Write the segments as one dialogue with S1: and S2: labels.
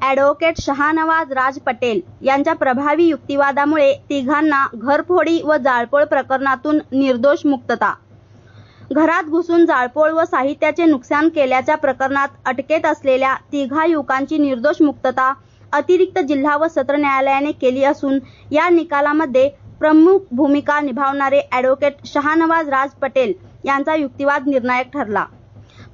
S1: Advocate Shahnawaz Raj Patel यांच्या प्रभावी युक्तिवादामुळे तिघांना घरफोडी व जाळपोळ प्रकरणातून निर्दोष मुक्तता. घरात घुसून जाळपोळ व साहित्याचे नुकसान केल्याच्या प्रकरणात अटकेत असलेल्या तिघा युवकांची निर्दोष मुक्तता अतिरिक्त जिल्हा व सत्र न्यायालयाने केली असून या निकालामध्ये प्रमुख भूमिका निभावणारे ॲडव्होकेट शहानवाज राज पटेल यांचा युक्तिवाद निर्णायक ठरला.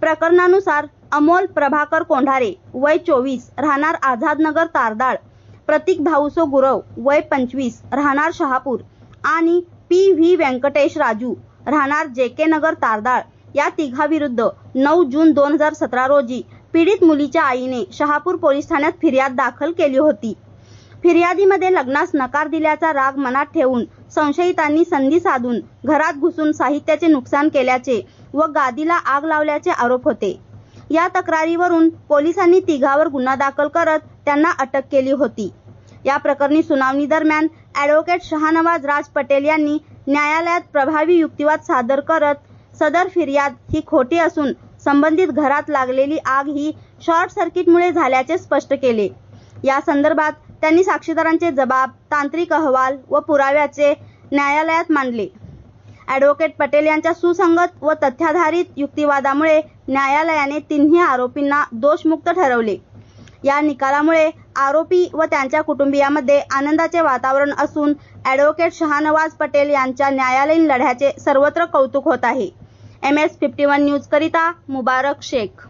S1: प्रकरणानुसार अमोल प्रभाकर कोंढारे वय चोवीस राहणार आझादनगर तारदाळ प्रतीक भाऊसो गुरव वय पंचवीस राहणार शहापूर आणि पी व्ही व्यंकटेश राजू राहणार जे के नगर तारदाळ या तिघाविरुद्ध नऊ जून दोन हजार सतरा रोजी पीडित मुलीच्या आईने शहापूर पोलीस ठाण्यात फिर्याद दाखल केली होती. फिर्यादीमध्ये लग्नास नकार दिल्याचा राग मनात ठेवून संशयितांनी संधी साधून घरात घुसून साहित्याचे नुकसान केल्याचे व गादीला आग लावल्याचे आरोप होते. या तक्रारीवरून पोलिसांनी तिघावर गुन्हा दाखल करत त्यांना अटक केली होती. या प्रकरणी सुनावणी दरम्यान ॲडव्होकेट शहानवाज राज पटेल यांनी न्यायालयात प्रभावी युक्तिवाद सादर करत सदर फिर्याद ही खोटी असून संबंधित घरात लागलेली आग ही शॉर्ट सर्किटमुळे झाल्याचे स्पष्ट केले. या संदर्भात त्यांनी साक्षीदारांचे जबाब तांत्रिक अहवाल व पुराव्याचे न्यायालयात मांडले. ॲडव्होकेट पटेल यांच्या सुसंगत व तथ्याधारित युक्तिवादामुळे न्यायालयाने तिन्ही आरोपींना दोषमुक्त ठरवले. या निकालामुळे आरोपी व त्यांच्या कुटुंबियामध्ये आनंदाचे वातावरण असून ॲडव्होकेट शहानवाज पटेल यांच्या न्यायालयीन लढ्याचे सर्वत्र कौतुक होत आहे. एम एस फिफ्टी वन न्यूजकरिता मुबारक शेख.